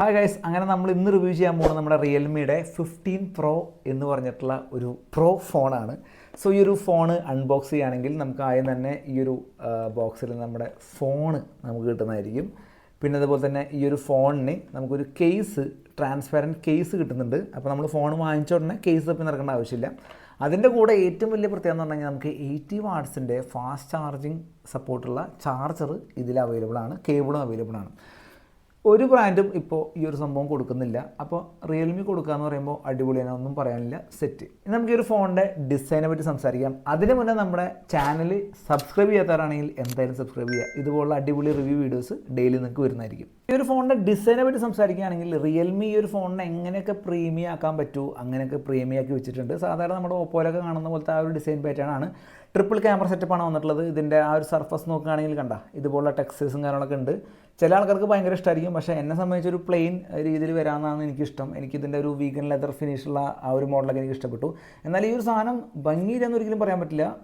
Hi guys അങ്ങനെ നമ്മൾ ഇന്ന് റിവ്യൂ ചെയ്യാൻ പോകുന്നത് നമ്മുടെ റിയൽമിയുടെ ഫിഫ്റ്റീൻ പ്രോ എന്ന് പറഞ്ഞിട്ടുള്ള ഒരു പ്രോ ഫോണാണ് സോ ഈ ഒരു ഫോണ് അൺബോക്സ് ചെയ്യുകയാണെങ്കിൽ നമുക്ക് ആദ്യം തന്നെ ഈ ഒരു ബോക്സിൽ നമ്മുടെ ഫോണ് നമുക്ക് കിട്ടുന്നതായിരിക്കും. പിന്നെ അതുപോലെ തന്നെ ഈ ഒരു ഫോണിന് നമുക്കൊരു കേസ് ട്രാൻസ്പെറന്റ് കേസ് കിട്ടുന്നുണ്ട്. അപ്പോൾ നമ്മൾ ഫോൺ വാങ്ങിച്ച ഉടനെ കേസ് തപ്പി നടക്കേണ്ട ആവശ്യമില്ല. അതിന്റെ കൂടെ ഏറ്റവും വലിയ പ്രത്യേകത എന്ന് പറഞ്ഞാൽ നമുക്ക് എയ്റ്റി വാട്ട്സിന്റെ ഫാസ്റ്റ് ചാർജിങ് സപ്പോർട്ടുള്ള ചാർജർ ഇതിൽ അവൈലബിൾ ആണ്. കേബിളും അവൈലബിൾ ആണ്. ഒരു ബ്രാൻഡും ഇപ്പോൾ ഈ ഒരു സംഭവം കൊടുക്കുന്നില്ല. അപ്പോൾ റിയൽമി കൊടുക്കുക എന്ന് പറയുമ്പോൾ അടിപൊളിയാണ് ഒന്നും പറയാനില്ല. സെറ്റ് നമുക്ക് ഈ ഒരു ഫോണിന്റെ ഡിസൈനെ പറ്റി സംസാരിക്കാം. അതിന് മുന്നേ നമ്മുടെ ചാനൽ സബ്സ്ക്രൈബ് ചെയ്യാത്തവരാണെങ്കിൽ എന്തായാലും സബ്സ്ക്രൈബ് ചെയ്യുക ഇതുപോലുള്ള അടിപൊളി റിവ്യൂ വീഡിയോസ് ഡെയിലി നിങ്ങൾക്ക് വരുന്നതായിരിക്കും. ഈ ഒരു ഫോണിന്റെ ഡിസൈനെ പറ്റി സംസാരിക്കുകയാണെങ്കിൽ റിയൽമി ഈ ഒരു ഫോണിനെ എങ്ങനെയൊക്കെ പ്രീമിയം ആക്കാൻ പറ്റൂ അങ്ങനെയൊക്കെ പ്രീമിയം ആക്കി വെച്ചിട്ടുണ്ട്. സാധാരണ നമ്മുടെ ഓപ്പോയിലൊക്കെ കാണുന്ന പോലത്തെ ആ ഒരു ഡിസൈൻ പാറ്റേൺ ആണ്. ട്രിപ്പിൾ ക്യാമറ സെറ്റപ്പാണ് വന്നിട്ടുള്ളത്. ഇതിന്റെ ആ ഒരു സർഫസ് നോക്കുകയാണെങ്കിൽ കണ്ട ഇതുപോലുള്ള ടെക്സ്റ്റേഴ്സും കാര്യങ്ങളൊക്കെ ഉണ്ട്. ചില ആൾക്കാർക്ക് ഭയങ്കര ഇഷ്ടമായിരിക്കും പക്ഷേ എന്നെ സംബന്ധിച്ച് ഒരു പ്ലെയിൻ രീതിയിൽ വരാമെന്നാണ് എനിക്കിഷ്ടം. എനിക്കിതിന്റെ ഒരു വീഗൻ ലെതർ ഫിനിഷുള്ള ആ ഒരു മോഡലൊക്കെ എനിക്ക് ഇഷ്ടപ്പെട്ടു. എന്നാൽ ഈ ഒരു സാധനം ഭംഗിയില്ലെന്ന് ഒരിക്കലും പറയാൻ പറ്റില്ല.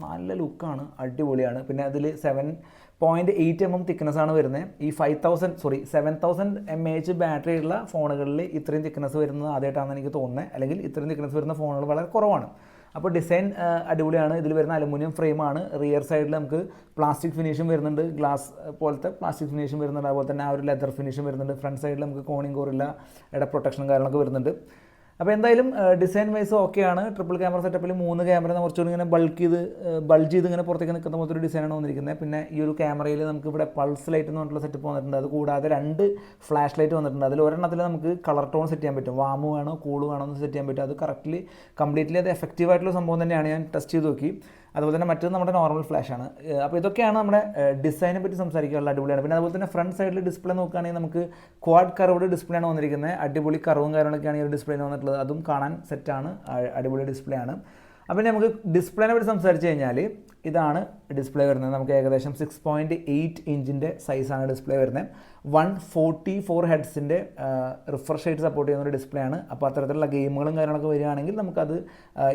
നല്ല ലുക്കാണ് അടിപൊളിയാണ്. പിന്നെ അതിൽ seven point eight M M thickness ആണ് വരുന്നത്. ഈ five thousand sorry seven thousand M H battery ഉള്ള ഫോണുകളിൽ ഇത്രയും തിക്നെസ് വരുന്നത് ആദ്യമായിട്ടാണെന്ന് എനിക്ക് തോന്നുന്നത്. അല്ലെങ്കിൽ ഇത്രയും തിക്നെസ് വരുന്ന ഫോണുകൾ വളരെ കുറവാണ്. അപ്പോൾ ഡിസൈൻ അടിപൊളിയാണ്. ഇതിൽ വരുന്ന അലുമിനിയം ഫ്രെയിമാണ് റിയർ സൈഡിൽ നമുക്ക് പ്ലാസ്റ്റിക് ഫിനിഷും വരുന്നുണ്ട്. ഗ്ലാസ് പോലത്തെ പ്ലാസ്റ്റിക് ഫിനിഷും വരുന്നുണ്ട്. അതുപോലെ തന്നെ ആ ഒരു ലെതർ ഫിനിഷും വരുന്നുണ്ട്. ഫ്രണ്ട് സൈഡിൽ നമുക്ക് കോണിങ് കോറില്ല ഇട പ്രൊട്ടക്ഷനും കാര്യങ്ങളൊക്കെ വരുന്നുണ്ട്. അപ്പോൾ എന്തായാലും ഡിസൈൻ വൈസ് ഓക്കെയാണ്. ട്രിപ്പിൾ ക്യാമറ സെറ്റപ്പിൽ മൂന്ന് ക്യാമറ കുറച്ചുകൂടി ഇങ്ങനെ ബൾക്ക് ചെയ്ത് ബൾജ് ചെയ്ത് ഇങ്ങനെ പുറത്തേക്ക് നിൽക്കുന്ന പോലത്തെ ഒരു ഡിസൈനാണ് വന്നിരിക്കുന്നത്. പിന്നെ ഈ ഒരു ക്യാമറയിൽ നമുക്ക് ഇവിടെ പൾസ് ലൈറ്റ് എന്ന് പറഞ്ഞിട്ടുള്ള സെറ്റപ്പ് വന്നിട്ടുണ്ട്. അത് കൂടാതെ രണ്ട് ഫ്ലാഷ് ലൈറ്റ് വന്നിട്ടുണ്ട്. അതിൽ ഒരെണ്ണത്തിൽ നമുക്ക് കളർ ടോൺ സെറ്റ് ചെയ്യാൻ പറ്റും. വാമു വേണോ കൂൾ വേണോ എന്ന് സെറ്റ് ചെയ്യാൻ പറ്റും. അത് കറക്റ്റ്ലി കംപ്ലീറ്റ്ലി അത് എഫക്റ്റീവ് ആയിട്ടുള്ള സംഭവം തന്നെയാണ്. ഞാൻ ടെസ്റ്റ് ചെയ്ത് നോക്കി. അതുപോലെ തന്നെ മറ്റേത് നമ്മുടെ നോർമൽ ഫ്ലാഷ് ആണ്. അപ്പോൾ ഇതൊക്കെയാണ് നമ്മുടെ ഡിസൈനെ പറ്റി സംസാരിക്കാനുള്ള അടിപൊളിയാണ്. പിന്നെ അതുപോലെ തന്നെ ഫ്രണ്ട് സൈഡിൽ ഡിസ്പ്ലേ നോക്കുകയാണെങ്കിൽ നമുക്ക് ക്വാഡ് കർവ്ഡ് ഡിസ്പ്ലേ ആണ് വന്നിരിക്കുന്നത്. അടിപൊളി കർവും കാര്യങ്ങളൊക്കെയാണ് ഈ ഒരു ഡിസ്പ്ലേയിൽ വന്നിട്ടുള്ളത്. അതും കാണാൻ സെറ്റാണ് അടിപൊളി ഡിസ്പ്ലേ ആണ്. അപ്പം നമുക്ക് ഡിസ്പ്ലേനെ പറ്റി സംസാരിച്ച് കഴിഞ്ഞാൽ ഇതാണ് ഡിസ്പ്ലേ വരുന്നത്. നമുക്ക് ഏകദേശം സിക്സ് പോയിന്റ് എയ്റ്റ് ഇഞ്ചിന്റെ സൈസാണ് ഡിസ്പ്ലേ വരുന്നത്. വൺ ഫോർട്ടി ഫോർ ഹെഡ്സിന്റെ റിഫ്രഷ് റേറ്റ് സപ്പോർട്ട് ചെയ്യുന്ന ഒരു ഡിസ്പ്ലേ ആണ്. അപ്പോൾ അത്തരത്തിലുള്ള ഗെയിമുകളും കാര്യങ്ങളൊക്കെ വരികയാണെങ്കിൽ നമുക്കത്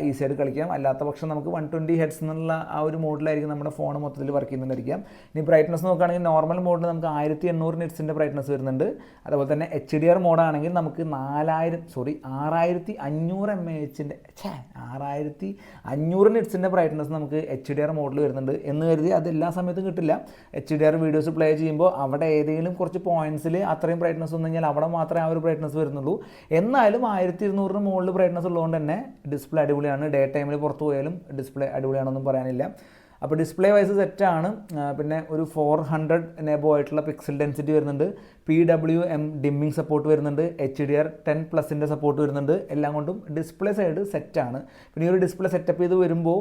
ഈസി ആയിട്ട് കളിക്കാം. അല്ലാത്ത പക്ഷം നമുക്ക് വൺ ട്വന്റി ഹെഡ്സ് എന്നുള്ള ആ ഒരു മോഡിലായിരിക്കും നമ്മുടെ ഫോൺ മൊത്തത്തിൽ വർക്ക് ചെയ്യുന്നുണ്ടായിരിക്കാം. ഇനി ബ്രൈറ്റ്നസ് നോക്കുകയാണെങ്കിൽ നോർമൽ മോഡിൽ നമുക്ക് ആയിരത്തി എണ്ണൂറ് നെറ്റ്സിന്റെ ബ്രൈറ്റ്നസ് വരുന്നുണ്ട്. അതുപോലെ തന്നെ എച്ച് ഡി ആർ മോഡാണെങ്കിൽ നമുക്ക് നാലായിരം സോറി ആറായിരത്തി അഞ്ഞൂറ് എം എ എച്ചിന്റെ ഛേ ആറായിരത്തി അഞ്ഞൂറ് നെറ്റ്സിന്റെ ബ്രൈറ്റ്നസ് നമുക്ക് എച്ച് ഡി ആർ മോഡിൽ വരുന്നുണ്ട്. എന്ന് കരുതി അത് എല്ലാ സമയത്തും കിട്ടില്ല. H D R videos play ചെയ്യുമ്പോൾ അവിടെ ഏതെങ്കിലും കുറച്ച് പോയിന്റ്സിൽ അത്രയും ബ്രൈറ്റ്നസ് വന്നു കഴിഞ്ഞാൽ അവിടെ മാത്രമേ ആ ഒരു ബ്രൈറ്റ്നസ് വരുന്നുള്ളൂ. എന്നാലും ആയിരത്തി ഇരുന്നൂറിന് മുകളിൽ ബ്രൈറ്റ്നസ് ഉള്ളതുകൊണ്ട് തന്നെ ഡിസ്പ്ലേ അടിപൊളിയാണ്. ഡേ ടൈമിൽ പുറത്ത് പോയാലും ഡിസ്പ്ലേ അടിപൊളിയാണെന്നും പറയാനില്ല. അപ്പോൾ ഡിസ്പ്ലേ വൈസ് സെറ്റാണ് പിന്നെ ഒരു ഫോർ ഹൺഡ്രഡ് നെബോ ആയിട്ടുള്ള പിക്സൽ ഡെൻസിറ്റി വരുന്നുണ്ട്. P W M dimming support വരുന്നുണ്ട്. എച്ച് ഡി ആർ ടെൻ പ്ലസിന്റെ സപ്പോർട്ട് വരുന്നുണ്ട്. എല്ലാം കൊണ്ടും ഡിസ്പ്ലേ സൈഡ് സെറ്റാണ് പിന്നെ ഈ ഒരു ഡിസ്പ്ലേ സെറ്റപ്പ് ചെയ്ത് വരുമ്പോൾ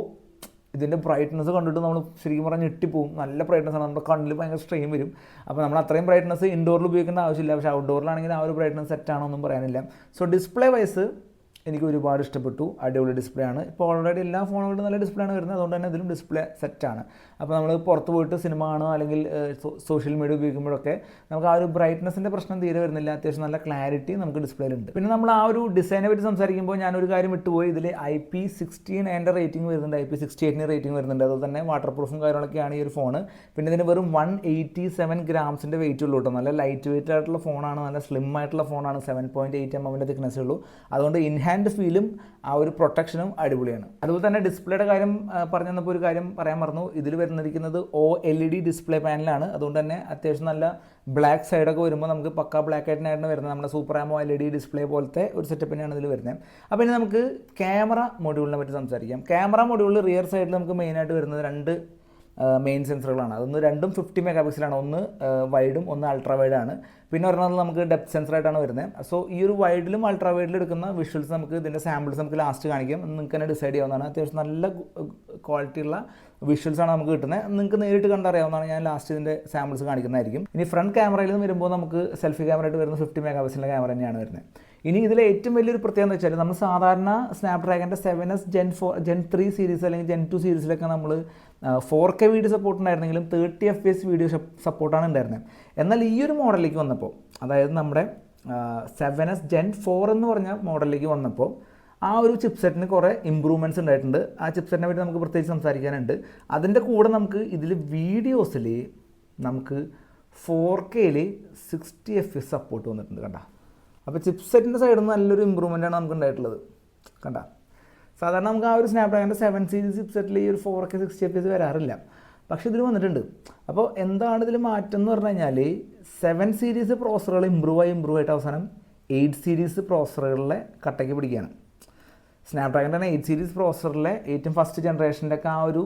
ഇതിന്റെ ബ്രൈറ്റ്നസ് കണ്ടിട്ട് നമ്മൾ ശരിക്കും പറഞ്ഞാൽ ഞെട്ടിപ്പോവും. നല്ല ബ്രൈറ്റ്നസ് ആണ്. നമ്മുടെ കണ്ണിൽ ഭയങ്കര സ്ട്രെയിൻ വരും. അപ്പോൾ നമ്മൾ അത്രയും ബ്രൈറ്റ്നസ് ഇൻഡോറിൽ ഉപയോഗിക്കേണ്ട ആവശ്യമില്ല. പക്ഷേ ഔട്ട്ഡോറിലാണെങ്കിൽ ആ ഒരു ബ്രൈറ്റ്നസ് സെറ്റാണോ ഒന്നും പറയാനില്ല. സോ ഡിസ്പ്ലേ വൈസ് എനിക്ക് ഒരുപാട് ഇഷ്ടപ്പെട്ടു. അടിപൊളി ഡിസ്പ്ലേ ആണ്. ഇപ്പോൾ ഓൾറെഡി എല്ലാ ഫോണുകളിലും നല്ല ഡിസ്പ്ലേ ആണ് വരുന്നത്. അതുകൊണ്ട് തന്നെ ഇതിലും ഡിസ്പ്ലേ സെറ്റാണ് അപ്പോൾ നമ്മൾ പുറത്ത് പോയിട്ട് സിനിമ കാണുക അല്ലെങ്കിൽ സോഷ്യൽ മീഡിയ ഉപയോഗിക്കുമ്പോഴൊക്കെ നമുക്ക് ആ ഒരു ബ്രൈറ്റ്നസിന്റെ പ്രശ്നം തീരെ വരുന്നില്ല. അത്യാവശ്യം നല്ല ക്ലാരിറ്റി നമുക്ക് ഡിസ്പ്ലേയിലുണ്ട് പിന്നെ നമ്മൾ ആ ഒരു ഡിസൈനെ പറ്റി സംസാരിക്കുമ്പോൾ ഞാനൊരു കാര്യം വിട്ടുപോയി. ഇതിൽ ഐ പി സിക്സ്റ്റീൻ എന്റെ റേറ്റിംഗ് വരുന്നുണ്ട്. ഐ പി സിക്സ്റ്റി എയ്റ്റിന് റേറ്റിംഗ് വരുന്നുണ്ട്. അതുപോലെ തന്നെ വാട്ടർ പ്രൂഫും കാര്യങ്ങളൊക്കെയാണ് ഈ ഒരു ഫോൺ പിന്നെ ഇതിന് വെറും വൺ എയ്റ്റി സെവൻ ഗ്രാംസിന്റെ വെയിറ്റ് ഉള്ളൂ കേട്ടോ നല്ല ലൈറ്റ് വെയിറ്റ് ആയിട്ടുള്ള ഫോണാണ് നല്ല സ്ലിം ആയിട്ടുള്ള ഫോണാണ് സെവൻ പോയിന്റ് എയ്റ്റ് എം എമ്മിന്റെ തിക്നെസ്സേ ഉള്ളൂ. അതുകൊണ്ട് ഇൻ ഹാൻഡ് ഫീലും ആ ഒരു പ്രൊട്ടക്ഷനും അടിപൊളിയാണ്. അതുപോലെ തന്നെ ഡിസ്പ്ലേയുടെ കാര്യം പറഞ്ഞു തന്നപ്പോൾ ഒരു കാര്യം പറയാൻ മറന്നു. ഇതിൽ വരുന്നിരിക്കുന്നത് O L E D display പാനലാണ് അതുകൊണ്ട് തന്നെ അത്യാവശ്യം നല്ല ബ്ലാക്ക് സൈഡൊക്കെ വരുമ്പോൾ നമുക്ക് പക്ക ബ്ലാക്ക് ആയിട്ടാണ് വരുന്നത്. നമ്മുടെ super ആമോ L E D display പോലത്തെ ഒരു സെറ്റപ്പ് തന്നെയാണ് ഇതിൽ വരുന്നത്. അപ്പോൾ ഇനി നമുക്ക് ക്യാമറ മൊഡ്യൂളിനെ പറ്റി സംസാരിക്കാം. ക്യാമറ മൊഡ്യൂളിൽ റിയർ സൈഡിൽ നമുക്ക് മെയിനായിട്ട് വരുന്നത് രണ്ട് മെയിൻ സെൻസറുകളാണ് അതൊന്ന് രണ്ടും ഫിഫ്റ്റി മെഗാ പിക്സലാണ് ഒന്ന് വൈഡും ഒന്ന് അൾട്രാ വൈഡാണ് പിന്നെ പറഞ്ഞാൽ നമുക്ക് ഡെപ്ത് സെൻസറായിട്ടാണ് വരുന്നത് സോ ഈ ഒരു വൈഡിലും അൾട്രാ വൈഡിലും എടുക്കുന്ന വിഷ്വൽസ് നമുക്ക് ഇതിന്റെ സാമ്പിൾസ് നമുക്ക് ലാസ്റ്റ് കാണിക്കും. നിങ്ങൾക്ക് തന്നെ ഡിസൈഡ് ചെയ്യാവുന്നതാണ്. അത്യാവശ്യം നല്ല ക്വാളിറ്റിയുള്ള വിഷ്വൽസാണ് നമുക്ക് കിട്ടുന്നത് നിങ്ങൾക്ക് നേരിട്ട് കണ്ടറിയാവുന്നതാണ്. ഞാൻ ലാസ്റ്റ് ഇതിന്റെ സാമ്പിൾസ് കാണിക്കുന്നതായിരിക്കും. ഇനി ഫ്രണ്ട് ക്യാമറയിൽ നിന്ന് വരുമ്പോൾ നമുക്ക് സെൽഫി ക്യാമറ ആയിട്ട് വരുന്ന ഫിഫ്റ്റി മെഗാ പിക്സലിന്റെ ക്യാമറ തന്നെയാണ് വരുന്നത് ഇനി ഇതിലെ ഏറ്റവും വലിയൊരു പ്രത്യേകത എന്ന് വെച്ചാൽ നമ്മൾ സാധാരണ സ്നാപ്ഡ്രാഗന്റെ seven S gen four gen three series അല്ലെങ്കിൽ ജെൻ ടു സീരീസിലൊക്കെ നമ്മൾ ഫോർ കെ വീഡിയോ സപ്പോർട്ട് ഉണ്ടായിരുന്നെങ്കിലും തേർട്ടി എഫ് എസ് വീഡിയോ സപ്പോർട്ടാണ് ഉണ്ടായിരുന്നത് എന്നാൽ ഈ ഒരു മോഡലിലേക്ക് വന്നപ്പോൾ അതായത് നമ്മുടെ സെവൻ എസ് ജെൻ ഫോർ എന്ന് പറഞ്ഞ മോഡലിലേക്ക് വന്നപ്പോൾ ആ ഒരു ചിപ്സെറ്റിന് കുറേ ഇമ്പ്രൂവ്മെന്റ്സ് ഉണ്ടായിട്ടുണ്ട്. ആ ചിപ്സെറ്റിനെ പറ്റി നമുക്ക് പ്രത്യേകിച്ച് സംസാരിക്കാനുണ്ട്. അതിന്റെ കൂടെ നമുക്ക് ഇതിൽ വീഡിയോസിൽ നമുക്ക് ഫോർ കെയിൽ സിക്സ്റ്റി എഫ് സപ്പോർട്ട് വന്നിട്ടുണ്ട് കണ്ട. അപ്പോൾ ചിപ്സെറ്റിന്റെ സൈഡിൽ നിന്ന് നല്ലൊരു ഇമ്പ്രൂവ്മെന്റ് ആണ് നമുക്ക് ഉണ്ടായിട്ടുള്ളത് കണ്ട? സാധാരണ നമുക്ക് ആ ഒരു സ്നാപ്ഡ്രാഗന്റെ സെവൻ സീരീസ് ചിപ്സെറ്റിൽ ഈ ഒരു four K sixty F S വരാറില്ല. പക്ഷേ ഇതിൽ വന്നിട്ടുണ്ട്. അപ്പോൾ എന്താണ് ഇതിൽ മാറ്റം എന്ന് പറഞ്ഞു കഴിഞ്ഞാൽ സെവൻ സീരീസ് പ്രോസറുകൾ ഇമ്പ്രൂവ് ആയി ഇമ്പ്രൂവ് ആയിട്ട് അവസാനം എയ്റ്റ് സീരീസ് പ്രോസറുകളിലെ കട്ടയ്ക്ക് പിടിക്കുകയാണ്. സ്നാപ്ഡ്രാഗണിന്റെ എയ്റ്റ് സീരീസ് പ്രോസറിലെ ഏറ്റവും ഫസ്റ്റ് ജനറേഷന്റെ ഒക്കെ ആ ഒരു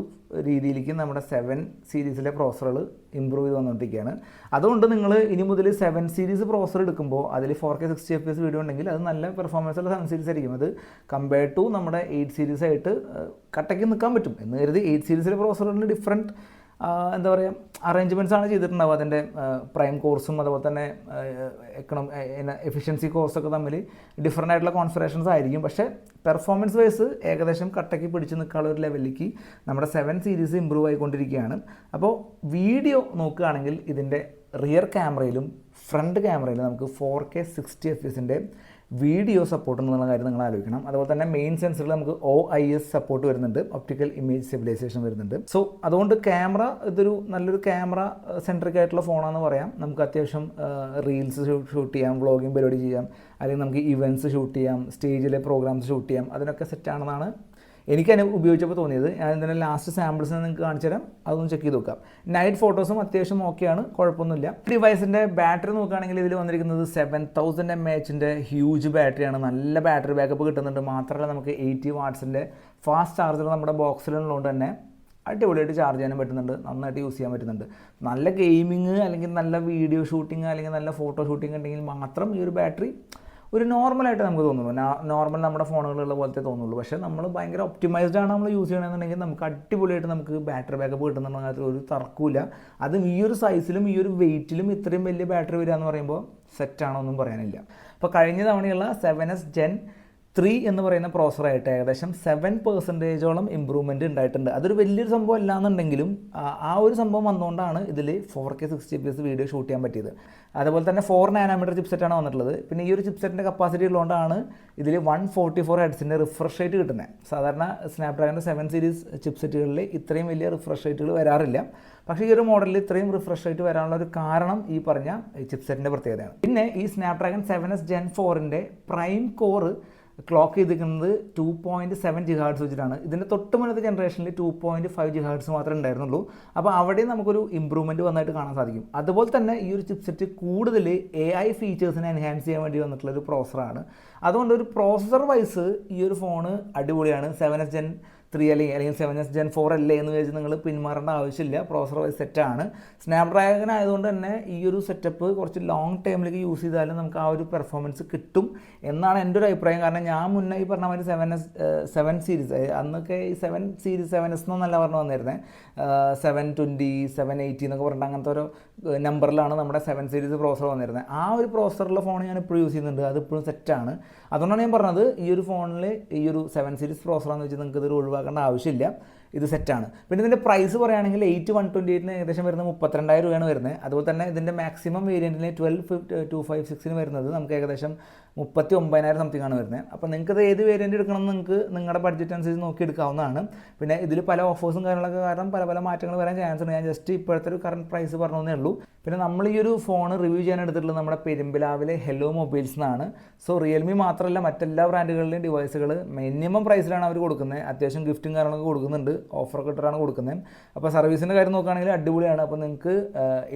രീതിയിലേക്ക് നമ്മുടെ സെവൻ സീരീസിലെ പ്രോസറുകൾ ഇമ്പ്രൂവ് ചെയ്ത് വന്നുകൊണ്ടിരിക്കുകയാണ് അതുകൊണ്ട് നിങ്ങൾ ഇനി മുതൽ സെവൻ സീരീസ് പ്രോസർ എടുക്കുമ്പോൾ അതിൽ four K sixty F S video ഉണ്ടെങ്കിൽ അത് നല്ല പെർഫോമൻസ് ഉള്ള സെവൻ സീരീസ് ആയിരിക്കും. അത് കമ്പയർ ടു നമ്മുടെ എയ്റ്റ് സീരീസ് ആയിട്ട് കട്ടയ്ക്ക് നിൽക്കാൻ പറ്റും. എന്ന് കരുതി എയ്റ്റ് സീരീസിലെ പ്രോസറുകളിൽ ഡിഫറെന്റ് എന്താ പറയുക അറേഞ്ച്മെന്റ്സ് ആണ് ചെയ്തിട്ടുണ്ടാവുക. അതിന്റെ പ്രൈം കോഴ്സും അതുപോലെ തന്നെ എക്കണോ എഫിഷ്യൻസി കോഴ്സൊക്കെ തമ്മിൽ ഡിഫറെന്റ് ആയിട്ടുള്ള കോൺഫിഗറേഷൻസ് ആയിരിക്കും. പക്ഷേ പെർഫോമൻസ് വൈസ് ഏകദേശം കട്ടയ്ക്ക് പിടിച്ച് നിൽക്കാനുള്ള ഒരു ലെവലിലേക്ക് നമ്മുടെ സെവൻ സീരീസ് ഇമ്പ്രൂവ് ആയിക്കൊണ്ടിരിക്കുകയാണ്. അപ്പോൾ വീഡിയോ നോക്കുകയാണെങ്കിൽ ഇതിന്റെ റിയർ ക്യാമറയിലും ഫ്രണ്ട് ക്യാമറയിലും നമുക്ക് ഫോർ കെ സിക്സ്റ്റി എഫ് എസിന്റെ വീഡിയോ സപ്പോർട്ട് എന്നുള്ള കാര്യം നിങ്ങൾ ആലോചിക്കണം. അതുപോലെ തന്നെ മെയിൻ സെൻസറിൽ നമുക്ക് ഒ ഐ എസ് സപ്പോർട്ട് വരുന്നുണ്ട്. ഒപ്റ്റിക്കൽ ഇമേജ് സ്റ്റെബിലൈസേഷൻ വരുന്നുണ്ട്. സോ അതുകൊണ്ട് ക്യാമറ ഇതൊരു നല്ലൊരു ക്യാമറ സെൻട്രിക് ആയിട്ടുള്ള ഫോണാണെന്ന് പറയാം. നമുക്ക് അത്യാവശ്യം റീൽസ് ഷൂട്ട് ചെയ്യാം വ്ളോഗിങ് പരിപാടി ചെയ്യാം. അല്ലെങ്കിൽ നമുക്ക് ഇവന്റ്സ് ഷൂട്ട് ചെയ്യാം സ്റ്റേജിലെ പ്രോഗ്രാംസ് ഷൂട്ട് ചെയ്യാം. അതിനൊക്കെ സെറ്റാണെന്നാണ് എനിക്ക് അതിനെ ഉപയോഗിച്ചപ്പോൾ തോന്നിയത് ഞാൻ ഇതിന്റെ ലാസ്റ്റ് സാമ്പിൾസ് നിങ്ങൾക്ക് കാണിച്ചു തരാം. അതൊന്ന് ചെക്ക് ചെയ്ത് നോക്കാം. നൈറ്റ് ഫോട്ടോസും അത്യാവശ്യം ഓക്കെയാണ് കുഴപ്പമൊന്നുമില്ല. ഡിവൈസിന്റെ ബാറ്ററി നോക്കുകയാണെങ്കിൽ ഇതിൽ വന്നിരിക്കുന്നത് സെവൻ തൗസൻഡ് എം എച്ചിന്റെ ഹ്യൂജ് ബാറ്ററിയാണ് നല്ല ബാറ്ററി ബാക്കപ്പ് കിട്ടുന്നുണ്ട്. മാത്രമല്ല നമുക്ക് എയ്റ്റി വാട്ട്സിന്റെ ഫാസ്റ്റ് ചാർജർ നമ്മുടെ ബോക്സിലുള്ളതുകൊണ്ട് തന്നെ അടിപൊളിയായിട്ട് ചാർജ് ചെയ്യാനും പറ്റുന്നുണ്ട്. നന്നായിട്ട് യൂസ് ചെയ്യാൻ പറ്റുന്നുണ്ട്. നല്ല ഗെയിമിങ് അല്ലെങ്കിൽ നല്ല വീഡിയോ ഷൂട്ടിങ് അല്ലെങ്കിൽ നല്ല ഫോട്ടോ ഷൂട്ടിങ് ഉണ്ടെങ്കിൽ മാത്രം ഈ ഒരു ബാറ്ററി ഒരു നോർമലായിട്ട് നമുക്ക് തോന്നുള്ളൂ നോർമൽ നമ്മുടെ ഫോണുകളുള്ള പോലത്തെ തോന്നുള്ളൂ. പക്ഷേ നമ്മൾ ഭയങ്കര ഒപ്റ്റിമൈസ്ഡ് ആണ് നമ്മൾ യൂസ് ചെയ്യണമെന്നുണ്ടെങ്കിൽ നമുക്ക് അടിപൊളിയായിട്ട് നമുക്ക് ബാറ്ററി ബാക്കപ്പ് കിട്ടുന്നുള്ള കാര്യത്തിൽ ഒരു തർക്കമില്ല അതും ഈ ഒരു സൈസിലും ഈ ഒരു വെയിറ്റിലും ഇത്രയും വലിയ ബാറ്ററി വരിക എന്ന് പറയുമ്പോൾ സെറ്റാണോ ഒന്നും പറയാനില്ല. അപ്പോൾ കഴിഞ്ഞ തവണയുള്ള സെവൻ എസ് ജെൻ ത്രീ എന്ന് പറയുന്ന പ്രോസറായിട്ട് ഏകദേശം സെവൻ പെർസെന്റേജോളം ഇമ്പ്രൂവ്മെന്റ് ഉണ്ടായിട്ടുണ്ട്. അതൊരു വലിയൊരു സംഭവം അല്ല അല്ലാന്നുണ്ടെങ്കിലും ആ ഒരു സംഭവം വന്നുകൊണ്ടാണ് ഇതിൽ four K sixty P S video shoot ചെയ്യാൻ പറ്റിയത്. അതുപോലെ തന്നെ ഫോർ നാനോമീറ്റർ ചിപ്സെറ്റാണ് വന്നിട്ടുള്ളത്. പിന്നെ ഈ ഒരു ചിപ്സെറ്റിന്റെ കപ്പാസിറ്റി ഉള്ളതുകൊണ്ടാണ് ഇതിൽ വൺ ഫോർട്ടി ഫോർ ഹെഡ്സിന്റെ റിഫ്രഷ് റേറ്റ് കിട്ടുന്നത് സാധാരണ സ്നാപ്ഡ്രാഗന്റെ സെവൻ സീരീസ് ചിപ്സെറ്റുകളിൽ ഇത്രയും വലിയ റിഫ്രഷ് റേറ്റുകൾ വരാറില്ല. പക്ഷേ ഈ ഒരു മോഡലിൽ ഇത്രയും റിഫ്രഷ് റേറ്റ് വരാനുള്ള ഒരു കാരണം ഈ പറഞ്ഞ ചിപ്സെറ്റിന്റെ പ്രത്യേകതയാണ്. പിന്നെ ഈ സ്നാപ്ഡ്രാഗൺ സെവൻ എസ് ജെൻ ഫോറിന്റെ പ്രൈം കോറ് ക്ലോക്ക് ചെയ്തിരിക്കുന്നത് ടു പോയിന്റ് സെവൻ ജിഹാർഡ്സ് വെച്ചിട്ടാണ്. ഇതിന്റെ തൊട്ട് മുന്നത്തെ ജനറേഷനിൽ ടു പോയിന്റ് ഫൈവ് ജിഹാർഡ്സ് മാത്രമേ ഉണ്ടായിരുന്നുള്ളൂ. അപ്പോൾ അവിടെ നമുക്കൊരു ഇമ്പ്രൂവ്മെന്റ് വന്നായിട്ട് കാണാൻ സാധിക്കും. അതുപോലെ തന്നെ ഈ ഒരു ചിപ്സെറ്റ് കൂടുതൽ എ ഐ ഫീച്ചേഴ്സിനെ എൻഹാൻസ് ചെയ്യാൻ വേണ്ടി വന്നിട്ടുള്ള ഒരു പ്രോസറാണ് അതുകൊണ്ട് ഒരു പ്രോസസർ വൈസ് ഈ ഒരു ഫോണ് അടിപൊളിയാണ്. സെവൻ എസ് ജെൻ ത്രീ അല്ലെങ്കിൽ അല്ലെങ്കിൽ സെവൻ എസ് ജെൻ ഫോർ അല്ലേ എന്ന് വെച്ച് നിങ്ങൾ പിന്മാറേണ്ട ആവശ്യമില്ല. പ്രോസർ വൈസ് സെറ്റാണ് സ്നാപ്ഡ്രാഗൺ ആയതുകൊണ്ട് തന്നെ ഈ ഒരു സെറ്റപ്പ് കുറച്ച് ലോങ് ടൈമിലേക്ക് യൂസ് ചെയ്താലും നമുക്ക് ആ ഒരു പെർഫോമൻസ് കിട്ടും എന്നാണ് എന്റെ ഒരു അഭിപ്രായം. കാരണം ഞാൻ മുന്നേ ഈ പറഞ്ഞ മാതിരി സെവൻ എസ് സെവൻ സീരീസ് അന്നൊക്കെ ഈ സെവൻ സീരീസ് സെവൻ എസ് എന്നല്ല പറഞ്ഞു വന്നിരുന്നത് സെവൻ ട്വന്റി സെവൻ എയ്റ്റി എന്നൊക്കെ പറഞ്ഞിട്ട് അങ്ങനത്തെ ഒരു നമ്പറിലാണ് നമ്മുടെ സെവൻ സീരീസ് പ്രോസർ വന്നിരുന്നത് ആ ഒരു പ്രോസറിലെ ഫോൺ ഞാൻ ഇപ്പോഴും യൂസ് ചെയ്യുന്നുണ്ട്. അത് ഇപ്പോഴും സെറ്റാണ് അതുകൊണ്ടാണ് ഞാൻ പറഞ്ഞത് ഈ ഒരു ഫോണിൽ ഈ ഒരു സെവൻ സീരീസ് പ്രോസറാന്ന് വെച്ചാൽ നിങ്ങൾക്ക് ഇതൊരു ഒഴിവാക്കേണ്ട ആവശ്യമില്ല. ഇത് സെറ്റാണ് പിന്നെ ഇതിന്റെ പ്രൈസ് പറയുകയാണെങ്കിൽ എയ്റ്റ് വൺ ട്വന്റി എയ്റ്റിന് ഏകദേശം വരുന്നത് മുപ്പത്തിരണ്ടായിരം രൂപയാണ് വരുന്നത്. അതുപോലെ തന്നെ ഇതിന്റെ മാക്സിമം വേരിയന്റിന് ട്വൽവ് ഫിഫ്റ്റ് ടു ഫൈവ് സിക്സിന് വരുന്നത് നമുക്ക് ഏകദേശം മുപ്പത്തി ഒമ്പതിനായിരം സംതിങ് ആണ് വരുന്നത്. അപ്പോൾ നിങ്ങൾക്ക് ഏത് വേരിയന്റ് എടുക്കണം നിങ്ങൾക്ക് നിങ്ങളുടെ ബഡ്ജറ്റ് അനുസരിച്ച് നോക്കി എടുക്കാവുന്നതാണ്. പിന്നെ ഇതിൽ പല ഓഫേഴ്സും കാര്യങ്ങളൊക്കെ കാരണം പല പല മാറ്റങ്ങൾ വരാൻ ചാൻസ് ഉണ്ട്. ഞാൻ ജസ്റ്റ് ഇപ്പോഴത്തെ ഒരു കറണ്ട് പ്രൈസ് പറഞ്ഞതേ ഉള്ളൂ. പിന്നെ നമ്മൾ ഈ ഒരു ഫോൺ റിവ്യൂ ചെയ്യാൻ എടുത്തിട്ടുള്ളത് നമ്മുടെ പെരുമ്പിലാവിലെ ഹെലോ മൊബൈൽസ് എന്നാണ് സോ റിയൽമി മാത്രമല്ല മറ്റെല്ലാ ബ്രാൻഡുകളിലെയും ഡിവൈസുകൾ മിനിമം പ്രൈസിലാണ് അവർ കൊടുക്കുന്നത്. അത്യാവശ്യം ഗിഫ്റ്റും കാര്യങ്ങളൊക്കെ കൊടുക്കുന്നുണ്ട്. ഓഫറൊക്കെ ഇട്ടിട്ടാണ് കൊടുക്കുന്നത്. അപ്പോൾ സർവീസിന്റെ കാര്യം നോക്കുകയാണെങ്കിൽ അടിപൊളിയാണ്. അപ്പോൾ നിങ്ങൾക്ക്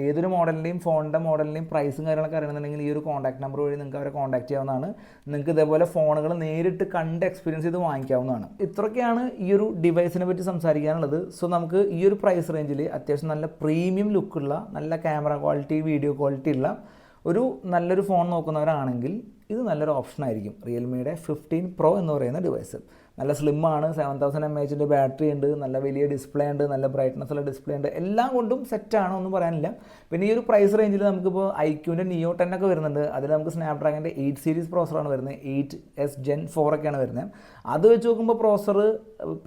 ഏതൊരു മോഡലിന്റെയും ഫോണിന്റെ മോഡലിന്റെയും പ്രൈസും കാര്യങ്ങളൊക്കെ അറിയണമെന്നുണ്ടെങ്കിൽ ഈ ഒരു കോൺടാക്ട് നമ്പർ വഴി നിങ്ങൾക്ക് അവരെ കോൺടാക്ട് ചെയ്യാവുന്നതാണ്. നിങ്ങൾക്ക് ഇതേപോലെ ഫോണുകൾ നേരിട്ട് കണ്ട് എക്സ്പീരിയൻസ് ചെയ്ത് വാങ്ങിക്കാവുന്നതാണ്. ഇത്രയൊക്കെയാണ് ഈ ഒരു ഡിവൈസിനെ പറ്റി സംസാരിക്കാനുള്ളത്. സോ നമുക്ക് ഈ ഒരു പ്രൈസ് റേഞ്ചിൽ അത്യാവശ്യം നല്ല പ്രീമിയം ലുക്കുള്ള നല്ല ക്യാമറ ക്വാളിറ്റി വീഡിയോ ക്വാളിറ്റി ഉള്ള ഒരു നല്ലൊരു ഫോൺ നോക്കുന്നവരാണെങ്കിൽ ഇത് നല്ലൊരു ഓപ്ഷൻ ആയിരിക്കും. റിയൽമിയുടെ ഫിഫ്റ്റീൻ പ്രോ എന്ന് പറയുന്ന ഡിവൈസ് നല്ല സ്ലിമ്മാണ് സെവൻ തൗസൻഡ് എം എച്ചിന്റെ ബാറ്ററി ഉണ്ട് നല്ല വലിയ ഡിസ്പ്ലേ ഉണ്ട് നല്ല ബ്രൈറ്റ്നസ് ഉള്ള ഡിസ്പ്ലേ ഉണ്ട്. എല്ലാം കൊണ്ടും സെറ്റാണ് ഒന്നും പറയാനില്ല. പിന്നെ ഈ ഒരു പ്രൈസ് റേഞ്ചിൽ നമുക്കിപ്പോൾ ഐക്യൂന്റെ നിയോ ടെൻ ഒക്കെ വരുന്നുണ്ട്. അതിൽ നമുക്ക് സ്നാപ്ഡ്രാഗന്റെ എയ്റ്റ് സീരീസ് പ്രോസറാണ് വരുന്നത്. എയ്റ്റ് എസ് ജെൻ ഫോർ ഒക്കെയാണ് വരുന്നത്. അത് വെച്ച് നോക്കുമ്പോൾ പ്രോസർ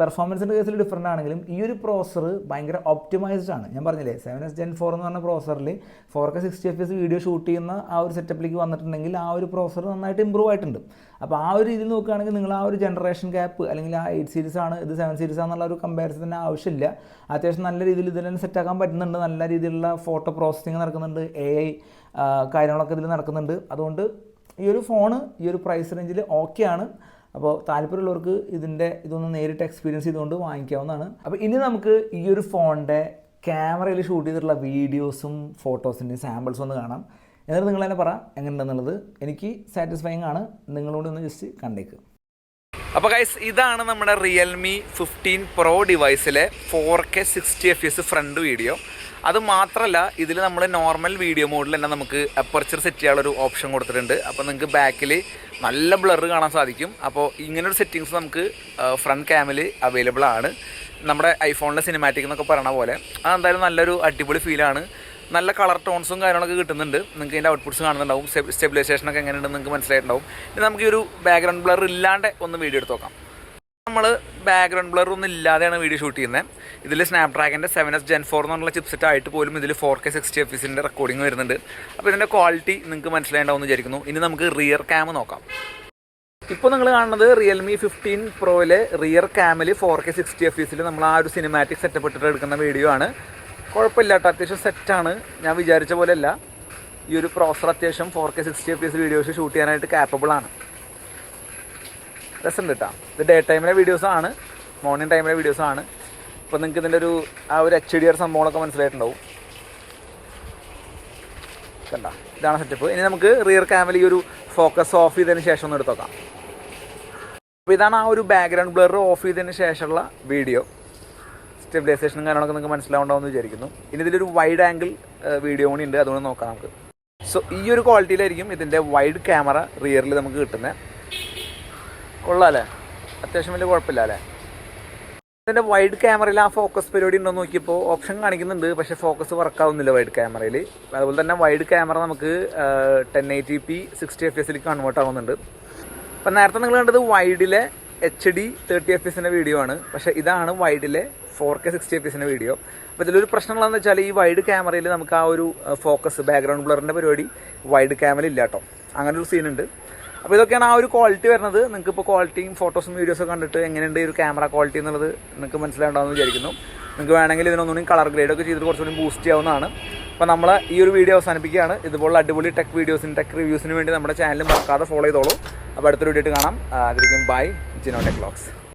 പെർഫോമൻസിന്റെ കേസിൽ ഡിഫറന്റ് ആണെങ്കിലും ഈ ഒരു പ്രോസർ ഭയങ്കര ഒപ്റ്റിമൈസ്ഡ് ആണ്. ഞാൻ പറഞ്ഞില്ലേ സെവൻ എസ് ജെൻ ഫോർ എന്ന് പറഞ്ഞ പ്രോസറിൽ four K sixty F S video shoot ചെയ്യുന്ന ആ ഒരു സെറ്റപ്പിലേക്ക് വന്നിട്ടുണ്ടെങ്കിൽ ആ ഒരു പ്രോസർ നന്നായിട്ട് ഇമ്പ്രൂവ് ആയിട്ടുണ്ട്. അപ്പോൾ ആ ഒരു രീതിയിൽ നോക്കുകയാണെങ്കിൽ നിങ്ങൾ ആ ഒരു ജനറേഷൻ ഗ്യാപ്പ് അല്ലെങ്കിൽ ആ എയ്റ്റ് സീരീസ് ആണ് ഇത് സെവൻ സീരീസ് ആണെന്നുള്ള ഒരു കമ്പാരിസൺ തന്നെ ആവശ്യമില്ല. അത്യാവശ്യം നല്ല രീതിയിൽ ഇതിൽ തന്നെ സെറ്റാക്കാൻ പറ്റുന്നുണ്ട്. നല്ല രീതിയിലുള്ള ഫോട്ടോ പ്രോസസ്സിങ് നടക്കുന്നുണ്ട് എ ഐ കാര്യങ്ങളൊക്കെ ഇതിൽ നടക്കുന്നുണ്ട്. അതുകൊണ്ട് ഈ ഒരു ഫോണ് ഈ ഒരു പ്രൈസ് റേഞ്ചിൽ ഓക്കെയാണ് അപ്പോൾ താല്പര്യമുള്ളവർക്ക് ഇതിന്റെ ഇതൊന്ന് നേരിട്ട് എക്സ്പീരിയൻസ് ചെയ്തുകൊണ്ട് വാങ്ങിക്കാവുന്നതാണ്. അപ്പോൾ ഇനി നമുക്ക് ഈ ഒരു ഫോണിന്റെ ക്യാമറയിൽ ഷൂട്ട് ചെയ്തിട്ടുള്ള വീഡിയോസും ഫോട്ടോസിന്റെയും സാമ്പിൾസും ഒന്ന് കാണാം. എന്നിട്ട് നിങ്ങൾ തന്നെ പറ എങ്ങനെയുണ്ടെന്നുള്ളത്. എനിക്ക് സാറ്റിസ്ഫൈങ് ആണ്. നിങ്ങളോട് ഒന്ന് ജസ്റ്റ് കണ്ടേക്ക്. അപ്പോൾ ഗൈസ് ഇതാണ് നമ്മുടെ Realme fifteen pro ഡിവൈസിലെ four K sixty F S front video അത് മാത്രമല്ല ഇതിൽ നമ്മൾ നോർമൽ വീഡിയോ മോഡിൽ തന്നെ നമുക്ക് അപ്പർച്ചർ സെറ്റ് ചെയ്യാനുള്ളൊരു ഓപ്ഷൻ കൊടുത്തിട്ടുണ്ട്. അപ്പോൾ നിങ്ങൾക്ക് ബാക്കിൽ നല്ല ബ്ലർ കാണാൻ സാധിക്കും. അപ്പോൾ ഇങ്ങനൊരു സെറ്റിങ്സ് നമുക്ക് ഫ്രണ്ട് ക്യാമിൽ അവൈലബിൾ ആണ്. നമ്മുടെ ഐഫോണിലെ സിനിമാറ്റിക് എന്നൊക്കെ പറയണ പോലെ. അത് എന്തായാലും നല്ലൊരു അടിപൊളി ഫീലാണ് നല്ല കളർ ടോൺസും കാര്യങ്ങളൊക്കെ കിട്ടുന്നുണ്ട്. നിങ്ങൾക്ക് ഇതിന്റെ ഔട്ട്പുട്ട്സ് കാണുന്നുണ്ടാവും. സ്റ്റെബിലൈസേഷനൊക്കെ എങ്ങനെയുണ്ടെന്ന് നിങ്ങൾക്ക് മനസ്സിലായിട്ടുണ്ടാവും. ഇനി നമുക്ക് ഈ ഒരു ബാക്ക്ഗ്രൗണ്ട് ബ്ലർ ഇല്ലാണ്ട് ഒന്ന് വീഡിയോ എടുത്ത് നോക്കാം നമ്മൾ ബാക്ക്ഗ്രൗണ്ട് ബ്ലർ ഒന്നും ഇല്ലാതെയാണ് വീഡിയോ ഷൂട്ട് ചെയ്യുന്നത് ഇതിൽ സ്നാപ്ഡ്രാഗന്റെ സെവൻ എസ് ജെൻ ഫോർ എന്നുള്ള ചിപ്സെറ്റ് ആയിട്ട് പോലും ഇതിൽ ഫോർ കെ സിക്സ്റ്റി എഫ് എസിന്റെ റെക്കോർഡിംഗ് വരുന്നുണ്ട്. അപ്പോൾ ഇതിന്റെ ക്വാളിറ്റി നിങ്ങൾക്ക് മനസ്സിലായിട്ടുണ്ടാവും എന്ന് വിചാരിക്കുന്നു. ഇനി നമുക്ക് റിയർ ക്യാം നോക്കാം. ഇപ്പോൾ നിങ്ങൾ കാണുന്നത് റിയൽമി ഫിഫ്റ്റീൻ പ്രോയിലെ റിയർ ക്യാമിൽ ഫോർ കെ സിക്സ്റ്റി എഫ് എസിൽ നമ്മൾ ആ ഒരു സിനിമാറ്റിക് സെറ്റപ്പ് ഇട്ടിട്ട് എടുക്കുന്ന വീഡിയോ ആണ്. കുഴപ്പമില്ല കേട്ടോ അത്യാവശ്യം സെറ്റാണ് ഞാൻ വിചാരിച്ച പോലെയല്ല. ഈ ഒരു പ്രോസർ അത്യാവശ്യം four K sixty F S videos shoot ചെയ്യാനായിട്ട് കാപ്പബിൾ ആണ്. രസമുണ്ട് കേട്ടോ ഇത് ഡേ ടൈമിലെ വീഡിയോസ് ആണ്. മോർണിംഗ് ടൈമിലെ വീഡിയോസ് ആണ്. ഇപ്പോൾ നിങ്ങൾക്ക് ഇതിന്റെ ഒരു ആ ഒരു എച്ച് ഡി ആർ സംഭവങ്ങളൊക്കെ മനസ്സിലായിട്ടുണ്ടാവും. കണ്ട? ഇതാണ് സെറ്റപ്പ് ഇനി നമുക്ക് റിയർ ക്യാമിൽ ഈ ഒരു ഫോക്കസ് ഓഫ് ചെയ്തതിന് ശേഷം ഒന്ന് എടുത്തു നോക്കാം. അപ്പോൾ ഇതാണ് ആ ഒരു ബാക്ക്ഗ്രൗണ്ട് ബ്ലർ ഓഫ് ചെയ്തതിന് ശേഷമുള്ള വീഡിയോ സ്റ്റെബിലൈസേഷനും കാര്യങ്ങളൊക്കെ നിങ്ങൾക്ക് മനസ്സിലാവുണ്ടാവുമെന്ന് വിചാരിക്കുന്നു. ഇനി ഇതിലൊരു വൈഡ് ആംഗിൾ വീഡിയോ കൂടി ഉണ്ട്. അതുകൊണ്ട് നോക്കാം നമുക്ക്. സോ ഈ ഒരു ക്വാളിറ്റിയിലായിരിക്കും ഇതിന്റെ വൈഡ് ക്യാമറ റിയറിൽ നമുക്ക് കിട്ടുന്നത് കൊള്ളാം അല്ലേ അത്യാവശ്യം വലിയ കുഴപ്പമില്ല അല്ലേ? ഇതിന്റെ വൈഡ് ക്യാമറയിൽ ആ ഫോക്കസ് പരിപാടി ഉണ്ടോ നോക്കിയപ്പോൾ ഓപ്ഷൻ കാണിക്കുന്നുണ്ട്. പക്ഷെ ഫോക്കസ് വർക്ക് ആവുന്നില്ല വൈഡ് ക്യാമറയിൽ അതുപോലെ തന്നെ വൈഡ് ക്യാമറ നമുക്ക് ten eighty P sixty F എസിലേക്ക് കൺവേർട്ട് ആവുന്നുണ്ട്. അപ്പം നേരത്തെ നിങ്ങൾ കണ്ടത് വൈഡിലെ എച്ച് ഡി തേർട്ടി എഫ് എസിന്റെ വീഡിയോ ആണ്. പക്ഷേ ഇതാണ് വൈഡിലെ ഫോർ കെ സിക്സ്റ്റി എഫ് എസിന്റെ വീഡിയോ അപ്പോൾ ഇതിലൊരു പ്രശ്നങ്ങളെന്ന് വെച്ചാൽ ഈ വൈഡ് ക്യാമറയിൽ നമുക്ക് ആ ഒരു ഫോക്കസ് ബാക്ക്ഗ്രൗണ്ട് ബ്ലറിന്റെ പരിപാടി വൈഡ് ക്യാമറ ഇല്ല കേട്ടോ അങ്ങനെ ഒരു സീനുണ്ട് അപ്പോൾ ഇതൊക്കെയാണ് ആ ഒരു ക്വാളിറ്റി വരുന്നത്. നിങ്ങൾക്ക് ഇപ്പോൾ ക്വാളിറ്റിയും ഫോട്ടോസും വീഡിയോസും കണ്ടിട്ട് എങ്ങനെയുണ്ട് ഈ ഒരു ക്യാമറ ക്വാളിറ്റി എന്നുള്ളത് നിങ്ങൾക്ക് മനസ്സിലാവുണ്ടാവുമെന്ന് വിചാരിക്കുന്നു. നിങ്ങൾക്ക് വേണമെങ്കിൽ ഇതിനൊന്നുകൂടി കളർ ഗ്രേഡ് ഒക്കെ ചെയ്തിട്ട് കുറച്ചുകൂടി ബൂസ്റ്റ് ചെയ്യാവുന്നതാണ്. അപ്പോൾ നമ്മൾ ഈ ഒരു വീഡിയോ അവസാനിപ്പിക്കുകയാണ്. ഇതുപോലുള്ള അടിപൊളി ടെക് വീഡിയോസിന് ടെക് റിവ്യൂസിന് വേണ്ടി നമ്മുടെ ചാനൽ മറക്കാതെ ഫോളോ ചെയ്തോളൂ. അപ്പോൾ അടുത്തൊരു വീഡിയോ കാണാം. അതിരിക്കും ബൈ ജിനോ ടെക് വ്ളോഗ്സ്